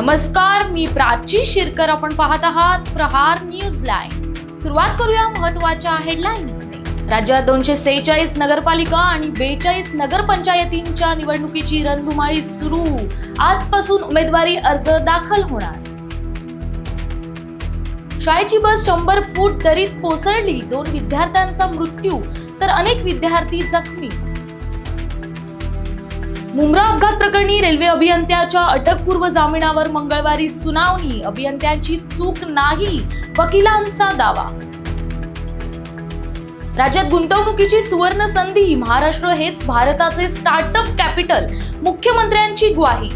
नमस्कार मी प्राची शिरकर. आपण पाहत आहात प्रहार न्यूज लाईन. सुरुवात करूया महत्त्वाच्या हेडलाईन्सने. राज्यात दोनशे सेहेचाळीस नगरपालिका आणि बेचाळीस नगरपंचायतींच्या निवडणुकीची रणधुमाळी सुरू. आजपासून उमेदवारी अर्ज दाखल होणार. शाळेची बस शंभर फूट दरीत कोसळली. दोन विद्यार्थ्यांचा मृत्यू तर अनेक विद्यार्थी जखमी. मुंब्रा अपघात प्रकरणी रेल्वे अभियंत्याच्या अटकपूर्व जामिनावर मंगळवारी सुनावणी. अभियंत्यांची चूक नाही वकिलांचा दावा. राज्यात गुंतवणुकीची सुवर्ण संधी महाराष्ट्र हेच भारताचे स्टार्टअप कॅपिटल मुख्यमंत्र्यांची ग्वाही.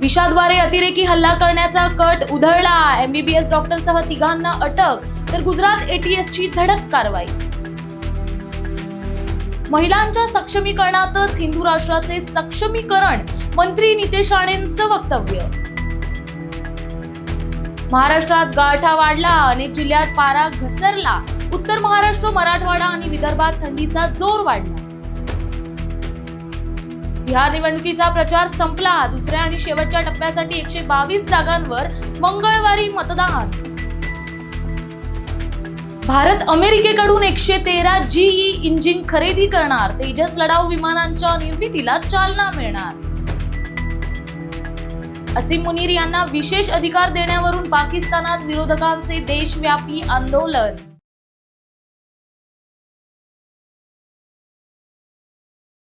विषाद्वारे अतिरेकी हल्ला करण्याचा कट उधळला. एमबीबीएस डॉक्टरसह तिघांना अटक तर गुजरात एटीएसची धडक कारवाई. महिलांच्या सक्षमीकरणातच हिंदू राष्ट्राचे सक्षमीकरण मंत्री नितेश राणेंचं वक्तव्य. महाराष्ट्रात गारठा वाढला अनेक जिल्ह्यात पारा घसरला. उत्तर महाराष्ट्र मराठवाडा आणि विदर्भात थंडीचा जोर वाढला. बिहार निवडणुकीचा प्रचार संपला. दुसऱ्या आणि शेवटच्या टप्प्यासाठी एकशे बावीस जागांवर मंगळवारी मतदान. भारत अमेरिकेकडून एकशे तेरा जीई इंजिन खरेदी करणार. तेजस लढाऊ विमानांच्या निर्मितीला चालना मिळणार. असीम मुनीर यांना विशेष अधिकार देण्यावरून पाकिस्तानात विरोधकांचे देशव्यापी आंदोलन.